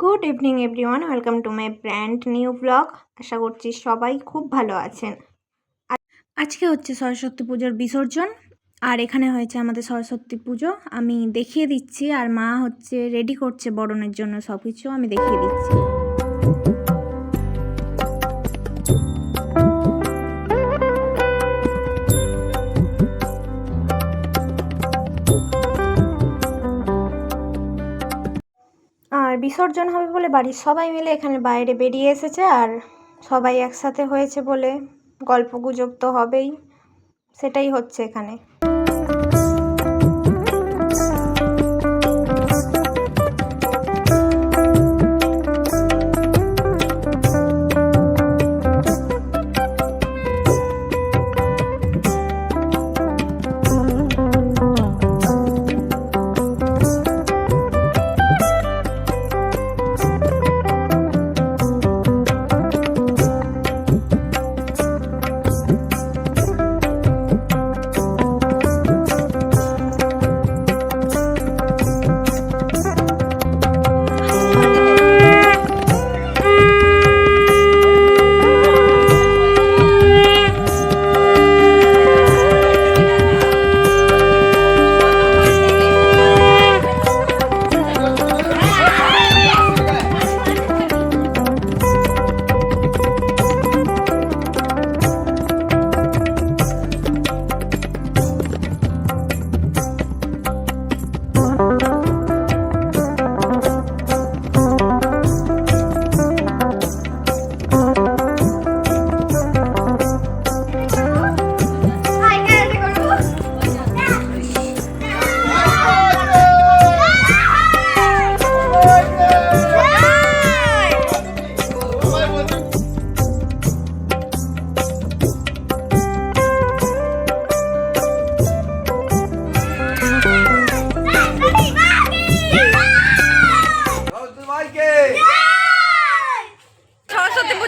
Good evening everyone welcome to my brand new blog আশা করছি সবাই খুব ভালো আছেন। আজকে হচ্ছে সরস্বতী পুজোর বিসর্জন, আর এখানে হয়েছে আমাদের সরস্বতী পুজো। আমি দেখিয়ে দিচ্ছি, আর মা হচ্ছে রেডি করছে বরণের জন্য সব কিছু আমি দেখিয়ে দিচ্ছি। আর বিসর্জন হবে বলে বাড়ির সবাই মিলে এখানে বাইরে বেরিয়ে এসেছে আর সবাই একসাথে হয়েছে বলে গল্প গুজব তো হবেই, সেটাই হচ্ছে এখানে।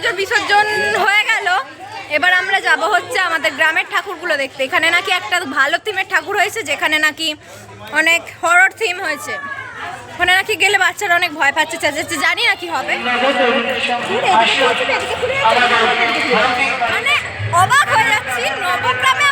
পুজোর বিসর্জন হয়ে গেল। এবার আমরা যাব হচ্ছে আমাদের গ্রামের ঠাকুরগুলো দেখতে। এখানে নাকি একটা ভালো থিমের ঠাকুর হয়েছে, যেখানে নাকি অনেক হরর থিম হয়েছে। ওখানে নাকি গেলে বাচ্চারা অনেক ভয় পাচ্ছে চাচ্ছে জানি না কি হবে। মানে অবাক হয়ে যাচ্ছি, নবগ্রামে